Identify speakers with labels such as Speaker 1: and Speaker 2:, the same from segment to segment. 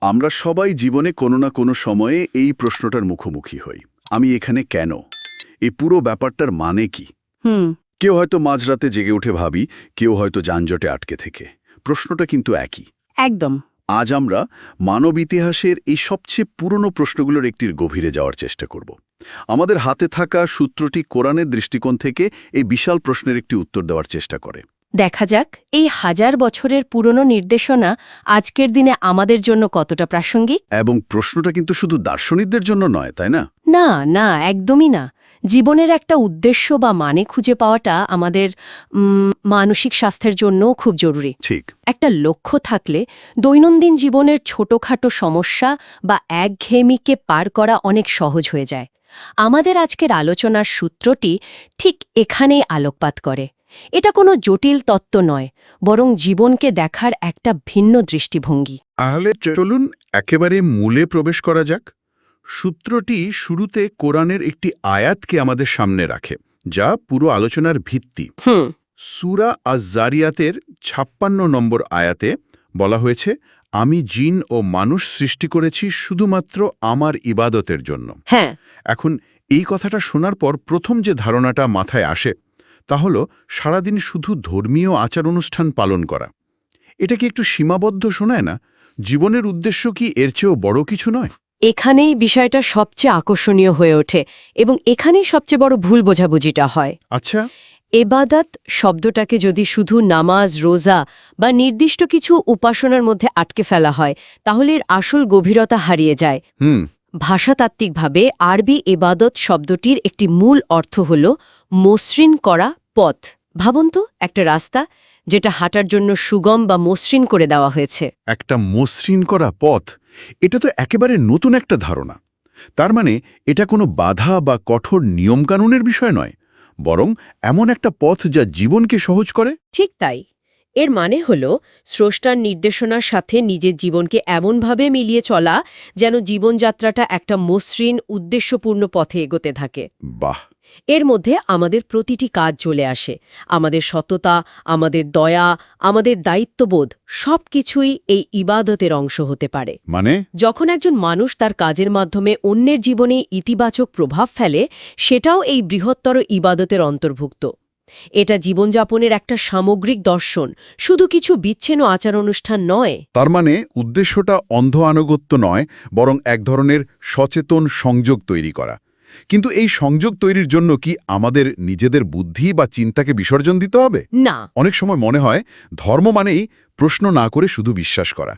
Speaker 1: আমরা সবাই জীবনে কোনো না কোনো সময়ে এই প্রশ্নটার মুখোমুখি হই। আমি এখানে কেন? এই পুরো ব্যাপারটার মানে কি? কেউ হয়তো মাঝরাতে জেগে উঠে ভাবি কেউ হয়তো যানজটে আটকে থেকে। প্রশ্নটা কিন্তু একই।
Speaker 2: একদম।
Speaker 1: আজ আমরা মানব ইতিহাসের এই সবচেয়ে পুরনো প্রশ্নগুলোর একটির গভীরে যাওয়ার চেষ্টা করব। আমাদের হাতে থাকা সূত্রটি কোরআনের দৃষ্টিকোণ থেকে এই বিশাল প্রশ্নের একটি উত্তর দেওয়ার চেষ্টা করে।
Speaker 2: দেখা যাক এই হাজার বছরের পুরনো নির্দেশনা আজকের দিনে আমাদের জন্য কতটা প্রাসঙ্গিক?
Speaker 1: এবং প্রশ্নটা কিন্তু শুধু দার্শনিকদের জন্য নয় তাই না?
Speaker 2: না না একদমই না। জীবনের একটা উদ্দেশ্য বা মানে খুঁজে পাওয়াটা আমাদের মানসিক স্বাস্থ্যের জন্যও খুব জরুরি।
Speaker 1: ঠিক।
Speaker 2: একটা লক্ষ্য থাকলে দৈনন্দিন জীবনের ছোটখাটো সমস্যা বা একঘেয়েমিকে পার করা অনেক সহজ হয়ে যায়। আমাদের আজকের আলোচনার সূত্রটি ঠিক এখানেই আলোকপাত করে। এটা কোনো জটিল তত্ত্ব নয় বরং জীবনকে দেখার একটা ভিন্ন দৃষ্টিভঙ্গি।
Speaker 3: তাহলে চলুন একেবারে মূলে প্রবেশ করা যাক। সূত্রটি শুরুতে কোরআনের একটি আয়াতকে আমাদের সামনে রাখে যা পুরো আলোচনার ভিত্তি। সুরা আজ-জারিয়াতের ছাপ্পান্ন নম্বর আয়াতে বলা হয়েছে আমি জিন ও মানুষ সৃষ্টি করেছি শুধুমাত্র আমার ইবাদতের জন্য।
Speaker 2: হ্যাঁ।
Speaker 3: এখন এই কথাটা শোনার পর প্রথম যে ধারণাটা মাথায় আসে তা হল সারাদিন শুধু ধর্মীয় আচার অনুষ্ঠান পালন করা। এটা কি একটু সীমাবদ্ধ শোনায় না? জীবনের উদ্দেশ্য কি এর চেয়েও বড় কিছু নয়?
Speaker 2: এখানেই বিষয়টা সবচেয়ে আকর্ষণীয় হয়ে ওঠে এবং এখানেই সবচেয়ে বড় ভুল বোঝাবুঝিটা হয়।
Speaker 3: আচ্ছা।
Speaker 2: এবাদাত শব্দটাকে যদি শুধু নামাজ রোজা বা নির্দিষ্ট কিছু উপাসনার মধ্যে আটকে ফেলা হয় তাহলে এর আসল গভীরতা হারিয়ে যায়।
Speaker 3: হুম।
Speaker 2: ভাষাতাত্ত্বিকভাবে আরবি এবাদত শব্দটির একটি মূল অর্থ হল মসৃণ করা পথ। ভাবুন তো একটা রাস্তা যেটা হাঁটার জন্য সুগম বা মসৃণ করে দেওয়া হয়েছে।
Speaker 3: একটা মসৃণ করা পথ এটা তো একেবারে নতুন একটা ধারণা। তার মানে এটা কোনো বাধা বা কঠোর নিয়মকানুনের বিষয় নয় বরং এমন একটা পথ যা জীবনকে সহজ করে।
Speaker 2: ঠিক তাই। এর মানে হল স্রষ্টার নির্দেশনার সাথে নিজের জীবনকে এমনভাবে মিলিয়ে চলা যেন জীবনযাত্রাটা একটা মসৃণ উদ্দেশ্যপূর্ণ পথে এগোতে থাকে।
Speaker 3: বাহ!
Speaker 2: এর মধ্যে আমাদের প্রতিটি কাজ চলে আসে। আমাদের সততা আমাদের দয়া আমাদের দায়িত্ববোধ সব কিছুই এই ইবাদতের অংশ হতে পারে।
Speaker 3: মানে?
Speaker 2: যখন একজন মানুষ তার কাজের মাধ্যমে অন্যের জীবনে ইতিবাচক প্রভাব ফেলে সেটাও এই বৃহত্তর ইবাদতের অন্তর্ভুক্ত। এটা জীবনযাপনের একটা সামগ্রিক দর্শন শুধু কিছু বিচ্ছেন্ন আচার অনুষ্ঠান নয়।
Speaker 3: তার মানে উদ্দেশ্যটা অন্ধ আনুগত্য নয় বরং এক ধরনের সচেতন সংযোগ তৈরি করা। কিন্তু এই সংযোগ তৈরির জন্য কি আমাদের নিজেদের বুদ্ধি বা চিন্তাকে বিসর্জন দিতে হবে?
Speaker 2: না।
Speaker 3: অনেক সময় মনে হয় ধর্ম মানেই প্রশ্ন না করে শুধু বিশ্বাস করা।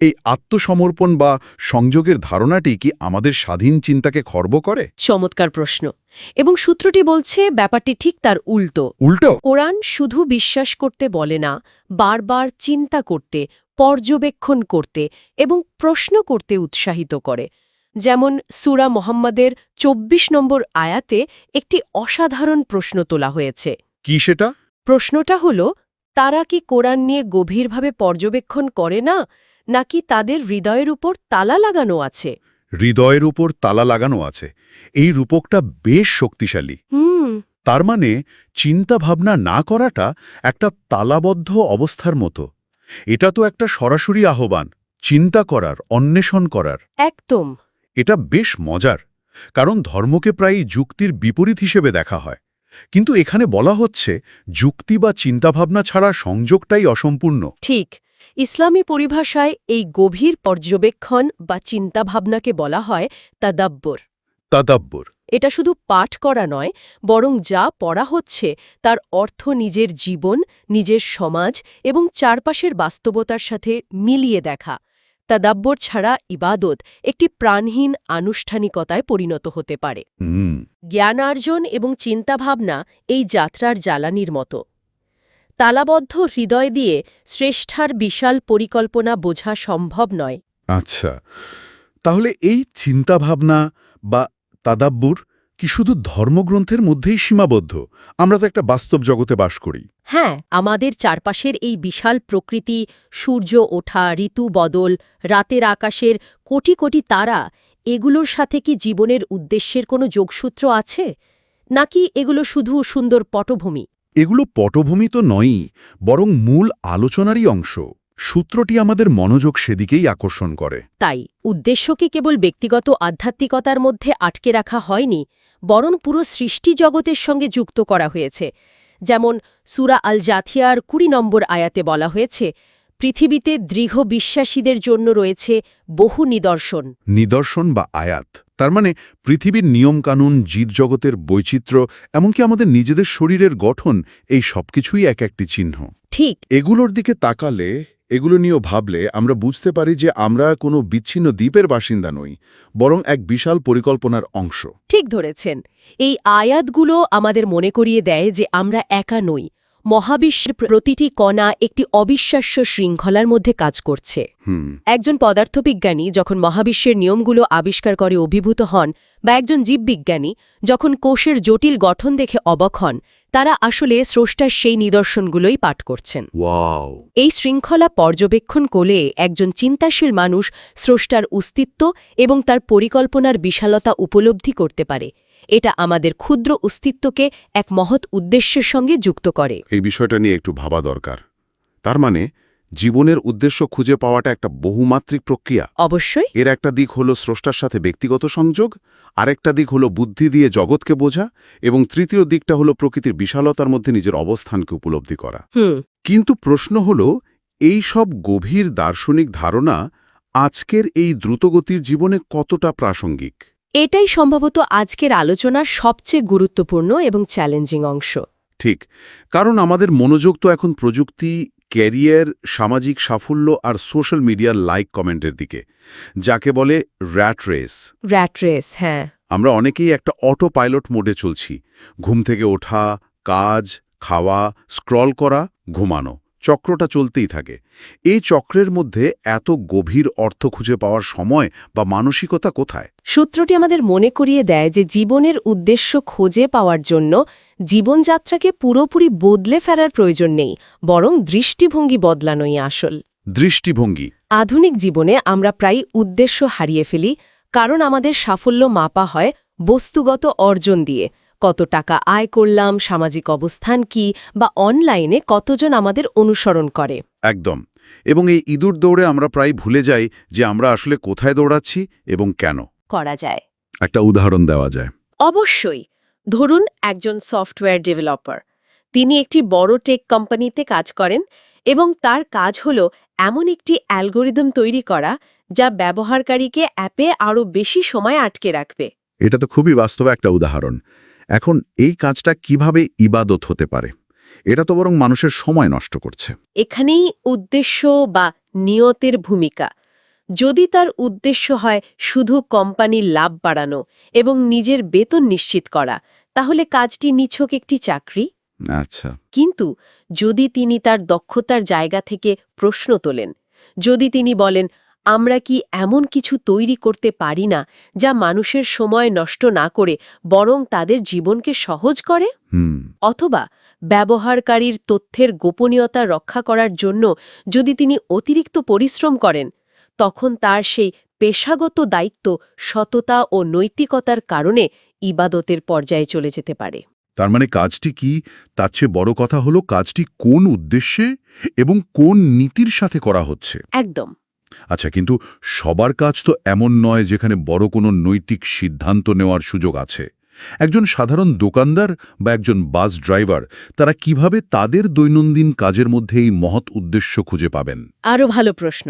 Speaker 3: এই আত্মসমর্পণ বা সংযোগের ধারণাটি কি আমাদের স্বাধীন চিন্তাকে খর্ব করে?
Speaker 2: চমৎকার প্রশ্ন। এবং সূত্রটি বলছে ব্যাপারটি ঠিক তার উল্টো।
Speaker 3: উল্টো?
Speaker 2: কোরআন শুধু বিশ্বাস করতে বলে না বারবার চিন্তা করতে পর্যবেক্ষণ করতে এবং প্রশ্ন করতে উৎসাহিত করে। যেমন সুরা মোহাম্মদের ২৪ নম্বর আয়াতে একটি অসাধারণ প্রশ্ন তোলা হয়েছে।
Speaker 3: কি সেটা?
Speaker 2: প্রশ্নটা হল তারা কি কোরআন নিয়ে গভীরভাবে পর্যবেক্ষণ করে না নাকি তাদের হৃদয়ের উপর তালা লাগানো আছে?
Speaker 3: হৃদয়ের উপর তালা লাগানো আছে। এই রূপকটা বেশ শক্তিশালী।
Speaker 2: হুম।
Speaker 3: তার মানে চিন্তা ভাবনা না করাটা একটা তালাবদ্ধ অবস্থার মতো। এটা তো একটা সরাসরি আহ্বান চিন্তা করার অন্বেষণ করার।
Speaker 2: একদম।
Speaker 3: এটা বেশ মজার কারণ ধর্মকে প্রায়ই যুক্তির বিপরীত হিসেবে দেখা হয়। কিন্তু এখানে বলা হচ্ছে যুক্তি বা চিন্তাভাবনা ছাড়া সংযোগটাই অসম্পূর্ণ।
Speaker 2: ঠিক ইসলামী পরিভাষায় এই গভীর পর্যবেক্ষণ বা চিন্তাভাবনাকে বলা হয় তাদাব্বর।
Speaker 3: তাদাব্বর।
Speaker 2: এটা শুধু পাঠ করা নয় বরং যা পড়া হচ্ছে তার অর্থ নিজের জীবন নিজের সমাজ এবং চারপাশের বাস্তবতার সাথে মিলিয়ে দেখা। তাদাব্বর ছাড়া ইবাদত একটি প্রাণহীন আনুষ্ঠানিকতায় পরিণত হতে পারে। জ্ঞানার্জন এবং চিন্তাভাবনা এই যাত্রার জ্বালানির মতো। তালাবদ্ধ হৃদয় দিয়ে শ্রেষ্ঠার বিশাল পরিকল্পনা বোঝা সম্ভব নয়।
Speaker 3: আচ্ছা। তাহলে এই চিন্তাভাবনা বা তাদাব্বুর কি শুধু ধর্মগ্রন্থের মধ্যেই সীমাবদ্ধ? আমরা তো একটা বাস্তব জগতে বাস করি।
Speaker 2: হ্যাঁ আমাদের চারপাশের এই বিশাল প্রকৃতি সূর্য ওঠা ঋতু বদল রাতের আকাশের কোটি কোটি তারা এগুলোর সাথে কি জীবনের উদ্দেশ্যের কোনো যোগসূত্র আছে? নাকি এগুলো শুধু সুন্দর পটভূমি?
Speaker 3: এগুলো পটভূমি তো নয়ই বরং মূল আলোচনারই অংশ। সূত্রটি আমাদের মনোযোগ সেদিকেই আকর্ষণ করে।
Speaker 2: তাই উদ্দেশ্যকে কেবল ব্যক্তিগত আধ্যাত্মিকতার মধ্যে আটকে রাখা হয়নি বরং পুরো সৃষ্টি জগতের সঙ্গে যুক্ত করা হয়েছে। যেমন সুরা আল জাথিয়ার কুড়ি নম্বর আয়াতে বলা হয়েছে পৃথিবীতে দৃঢ় বিশ্বাসীদের জন্য রয়েছে বহু নিদর্শন।
Speaker 3: নিদর্শন বা আয়াত তার মানে পৃথিবীর নিয়মকানুন জীবজগতের বৈচিত্র্য এমনকি আমাদের নিজেদের শরীরের গঠন এই সবকিছুই এক একটি চিহ্ন।
Speaker 2: ঠিক।
Speaker 3: এগুলোর দিকে তাকালে এগুলো নিয়েও ভাবলে আমরা বুঝতে পারি যে আমরা কোনো বিচ্ছিন্ন দ্বীপের বাসিন্দা নই, বরং এক বিশাল পরিকল্পনার অংশ।
Speaker 2: ঠিক ধরেছেন। এই আয়াতগুলো আমাদের মনে করিয়ে দেয় যে আমরা একা নই মহাবিশ্বের প্রতিটি কণা একটি অবিশ্বাস্য শৃঙ্খলার মধ্যে কাজ করছে। একজন পদার্থবিজ্ঞানী যখন মহাবিশ্বের নিয়মগুলো আবিষ্কার করে অভিভূত হন বা একজন জীববিজ্ঞানী যখন কোষের জটিল গঠন দেখে অবক হন তারা আসলে স্রষ্টার সেই নিদর্শনগুলোই পাঠ করছেন। এই শৃঙ্খলা পর্যবেক্ষণ করলে একজন চিন্তাশীল মানুষ স্রষ্টার অস্তিত্ব এবং তার পরিকল্পনার বিশালতা উপলব্ধি করতে পারে। এটা আমাদের ক্ষুদ্র অস্তিত্বকে এক মহৎ উদ্দেশ্যের সঙ্গে যুক্ত করে।
Speaker 4: এই বিষয়টা নিয়ে একটু ভাবা দরকার। তার মানে জীবনের উদ্দেশ্য খুঁজে পাওয়াটা একটা বহুমাত্রিক প্রক্রিয়া।
Speaker 2: অবশ্যই।
Speaker 4: এর একটা দিক হলো স্রষ্টার সাথে ব্যক্তিগত সংযোগ আরেকটা দিক হলো বুদ্ধি দিয়ে জগৎকে বোঝা এবং তৃতীয় দিকটা হলো প্রকৃতির বিশালতার মধ্যে নিজের অবস্থানকে উপলব্ধি করা। কিন্তু প্রশ্ন হল এই সব গভীর দার্শনিক ধারণা আজকের এই দ্রুতগতির জীবনে কতটা প্রাসঙ্গিক?
Speaker 2: এটাই সম্ভবত আজকের আলোচনার সবচেয়ে গুরুত্বপূর্ণ এবং চ্যালেঞ্জিং অংশ।
Speaker 4: ঠিক কারণ আমাদের মনোযোগ তো এখন প্রযুক্তি ক্যারিয়ার সামাজিক সাফল্য আর সোশ্যাল মিডিয়ার লাইক কমেন্টের দিকে যাকে বলে র্যাট রেস।
Speaker 2: র্যাট রেস হ্যাঁ।
Speaker 4: আমরা অনেকেই একটা অটো পাইলট মোডে চলছি ঘুম থেকে ওঠা কাজ খাওয়া স্ক্রল করা ঘুমানো। চক্রটা চলতেই থাকে। এই চক্রের মধ্যে এত গভীর অর্থ খুঁজে পাওয়ার সময় বা মানসিকতা কোথায়?
Speaker 2: সূত্রটি আমাদের মনে করিয়ে দেয় যে জীবনের উদ্দেশ্য খোঁজে পাওয়ার জন্য জীবনযাত্রাকে পুরোপুরি বদলে ফেরার প্রয়োজন নেই বরং দৃষ্টিভঙ্গি বদলানোই আসল।
Speaker 4: দৃষ্টিভঙ্গি।
Speaker 2: আধুনিক জীবনে আমরা প্রায় উদ্দেশ্য হারিয়ে ফেলি কারণ আমাদের সাফল্য মাপা হয় বস্তুগত অর্জন দিয়ে। কত টাকা আয় করলাম সামাজিক অবস্থান কি বা অনলাইনে কতজন আমাদের অনুসরণ করে?
Speaker 4: একদম। এবং এই ইঁদুর দৌড়ে আমরা প্রায় ভুলে যাই যে আমরা আসলে কোথায় দৌড়াচ্ছি এবং কেন।
Speaker 2: করা যায়।
Speaker 4: একটা উদাহরণ দেওয়া যায়।
Speaker 2: অবশ্যই। ধরুন একজন সফটওয়্যার ডেভেলপার। তিনি একটি বড় টেক কোম্পানিতে কাজ করেন এবং তার কাজ হল এমন একটি অ্যালগোরিদম তৈরি করা যা ব্যবহারকারীকে অ্যাপে আরও বেশি সময় আটকে রাখবে।
Speaker 3: এটা তো খুবই বাস্তব একটা উদাহরণ। এখন এই কাজটা কীভাবে ইবাদত হতে পারে? এটা তো বরং মানুষের সময় নষ্ট করছে।
Speaker 2: এখানেই উদ্দেশ্য বা নিয়তের ভূমিকা। যদি তার উদ্দেশ্য হয় শুধু কোম্পানির লাভ বাড়ানো এবং নিজের বেতন নিশ্চিত করা তাহলে কাজটি নিছক একটি চাকরি?
Speaker 3: আচ্ছা।
Speaker 2: কিন্তু যদি তিনি তার দক্ষতার জায়গা থেকে প্রশ্ন তোলেন যদি তিনি বলেন আমরা কি এমন কিছু তৈরি করতে পারি না যা মানুষের সময় নষ্ট না করে বরং তাদের জীবনকে সহজ করে? অথবা ব্যবহারকারীর তথ্যের গোপনীয়তা রক্ষা করার জন্য যদি তিনি অতিরিক্ত পরিশ্রম করেন তখন তার সেই পেশাগত দায়িত্ব সততা ও নৈতিকতার কারণে ইবাদতের পর্যায়ে চলে যেতে পারে।
Speaker 3: তার মানে কাজটি কি? তার চেয়ে বড় কথা হলো কাজটি কোন উদ্দেশ্যে এবং কোন নীতির সাথে করা হচ্ছে?
Speaker 2: একদম।
Speaker 3: আচ্ছা কিন্তু সবার কাজ তো এমন নয় যেখানে বড় কোনো নৈতিক সিদ্ধান্ত নেওয়ার সুযোগ আছে। একজন সাধারণ দোকানদার বা একজন বাস ড্রাইভার, তারা কীভাবে তাদের দৈনন্দিন কাজের মধ্যে এই মহৎ উদ্দেশ্য খুঁজে পাবেন?
Speaker 2: আরও ভালো প্রশ্ন।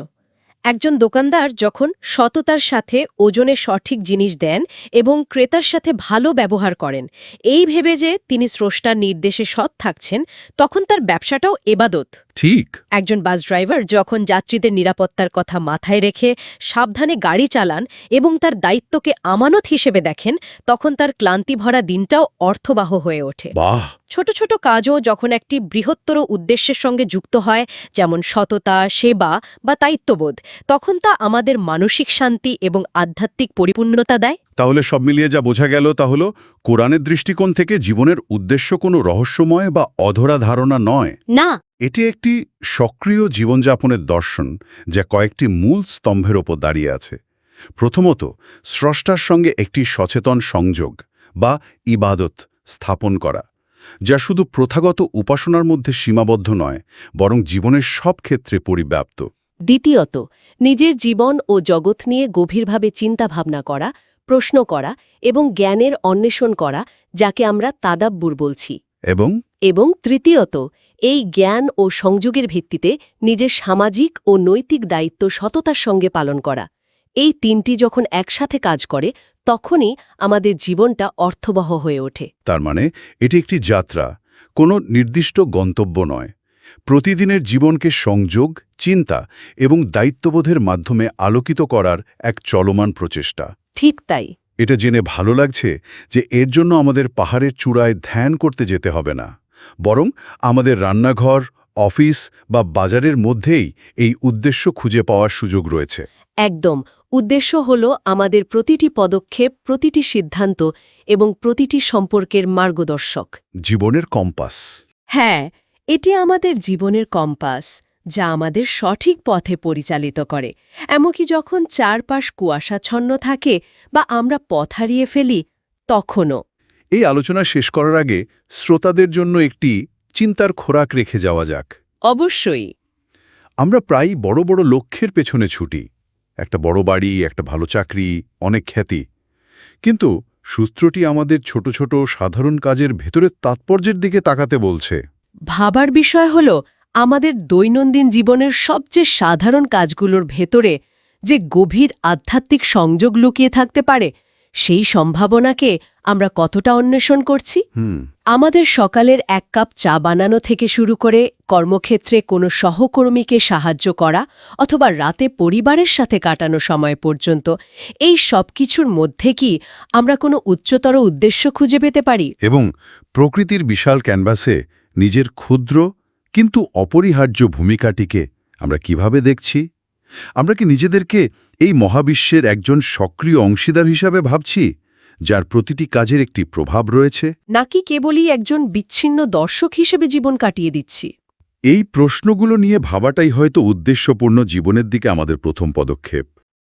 Speaker 2: একজন দোকানদার যখন সততার সাথে ওজনে সঠিক জিনিস দেন এবং ক্রেতার সাথে ভালো ব্যবহার করেন এই ভেবে যে তিনি স্রষ্টার নির্দেশে সৎ থাকছেন তখন তার ব্যবসাটাও এবাদত।
Speaker 3: ঠিক।
Speaker 2: একজন বাস ড্রাইভার যখন যাত্রীদের নিরাপত্তার কথা মাথায় রেখে সাবধানে গাড়ি চালান এবং তার দায়িত্বকে আমানত হিসেবে দেখেন তখন তার ক্লান্তি ভরা দিনটাও অর্থবাহ হয়ে ওঠে।
Speaker 3: বাহ!
Speaker 2: ছোট ছোট কাজও যখন একটি বৃহত্তর উদ্দেশ্যের সঙ্গে যুক্ত হয় যেমন সততা সেবা বা দায়িত্ববোধ তখন তা আমাদের মানসিক শান্তি এবং আধ্যাত্মিক পরিপূর্ণতা দেয়।
Speaker 3: তাহলে সব মিলিয়ে যা বোঝা গেল তা হল কোরআনের দৃষ্টিকোণ থেকে জীবনের উদ্দেশ্য কোনো রহস্যময় বা অধরা ধারণা নয়।
Speaker 2: না।
Speaker 3: এটি একটি সক্রিয় জীবনযাপনের দর্শন যা কয়েকটি মূল স্তম্ভের ওপর দাঁড়িয়ে আছে। প্রথমত স্রষ্টার সঙ্গে একটি সচেতন সংযোগ বা ইবাদত স্থাপন করা। যা শুধু প্রথাগত উপাসনার মধ্যে সীমাবদ্ধ নয় বরং জীবনের সব ক্ষেত্রে পরিব্যাপ্ত।
Speaker 2: দ্বিতীয়ত নিজের জীবন ও জগৎ নিয়ে গভীরভাবে চিন্তাভাবনা করা প্রশ্ন করা এবং জ্ঞানের অন্বেষণ করা যাকে আমরা তাদাব্বুর বলছি।
Speaker 3: এবং?
Speaker 2: এবং তৃতীয়ত এই জ্ঞান ও সংযোগের ভিত্তিতে নিজের সামাজিক ও নৈতিক দায়িত্ব সততার সঙ্গে পালন করা। এই তিনটি যখন একসাথে কাজ করে তখনই আমাদের জীবনটা অর্থবহ হয়ে ওঠে।
Speaker 3: তার মানে এটি একটি যাত্রা কোনো নির্দিষ্ট গন্তব্য নয়। প্রতিদিনের জীবনকে সংযোগ চিন্তা এবং দায়িত্ববোধের মাধ্যমে আলোকিত করার এক চলমান প্রচেষ্টা।
Speaker 2: ঠিক তাই।
Speaker 3: এটা জেনে ভালো লাগছে যে এর জন্য আমাদের পাহাড়ের চূড়ায় ধ্যান করতে যেতে হবে না বরং আমাদের রান্নাঘর অফিস বা বাজারের মধ্যেই এই উদ্দেশ্য খুঁজে পাওয়ার সুযোগ রয়েছে।
Speaker 2: একদম। উদ্দেশ্য হল আমাদের প্রতিটি পদক্ষেপ প্রতিটি সিদ্ধান্ত এবং প্রতিটি সম্পর্কের মার্গদর্শক।
Speaker 3: জীবনের কম্পাস।
Speaker 2: হ্যাঁ এটি আমাদের জীবনের কম্পাস যা আমাদের সঠিক পথে পরিচালিত করে। এমনকি যখন চারপাশ কুয়াশাচ্ছন্ন থাকে বা আমরা পথ হারিয়ে ফেলি তখনও।
Speaker 3: এই আলোচনা শেষ করার আগে শ্রোতাদের জন্য একটি চিন্তার খোরাক রেখে যাওয়া যাক।
Speaker 2: অবশ্যই।
Speaker 3: আমরা প্রায় বড় বড় লক্ষ্যের পেছনে ছুটি। একটা বড় বাড়ি, একটা ভালো চাকরি, অনেক খ্যাতি। কিন্তু সূত্রটি আমাদের ছোট ছোট সাধারণ কাজের ভেতরের তাৎপর্যের দিকে তাকাতে বলছে।
Speaker 2: ভাবার বিষয় হল, আমাদের দৈনন্দিন জীবনের সবচেয়ে সাধারণ কাজগুলোর ভেতরে যে গভীর আধ্যাত্মিক সংযোগ লুকিয়ে থাকতে পারে সেই সম্ভাবনাকে আমরা কতটা অন্বেষণ করছি? আমাদের সকালের এক কাপ চা বানানো থেকে শুরু করে কর্মক্ষেত্রে কোনো সহকর্মীকে সাহায্য করা অথবা রাতে পরিবারের সাথে কাটানো সময় পর্যন্ত এই সব কিছুর মধ্যে কি আমরা কোনো উচ্চতর উদ্দেশ্য খুঁজে পেতে পারি?
Speaker 3: এবং প্রকৃতির বিশাল ক্যানভাসে নিজের ক্ষুদ্র কিন্তু অপরিহার্য ভূমিকাটিকে আমরা কীভাবে দেখছি? আমরা কি নিজেদেরকে এই মহাবিশ্বের একজন সক্রিয় অংশীদার হিসাবে ভাবছি যার প্রতিটি কাজের একটি প্রভাব রয়েছে?
Speaker 2: নাকি কেবলই একজন বিচ্ছিন্ন দর্শক হিসেবে জীবন কাটিয়ে দিচ্ছি?
Speaker 3: এই প্রশ্নগুলো নিয়ে ভাবাটাই হয়তো উদ্দেশ্যপূর্ণ জীবনের দিকে আমাদের প্রথম পদক্ষেপ।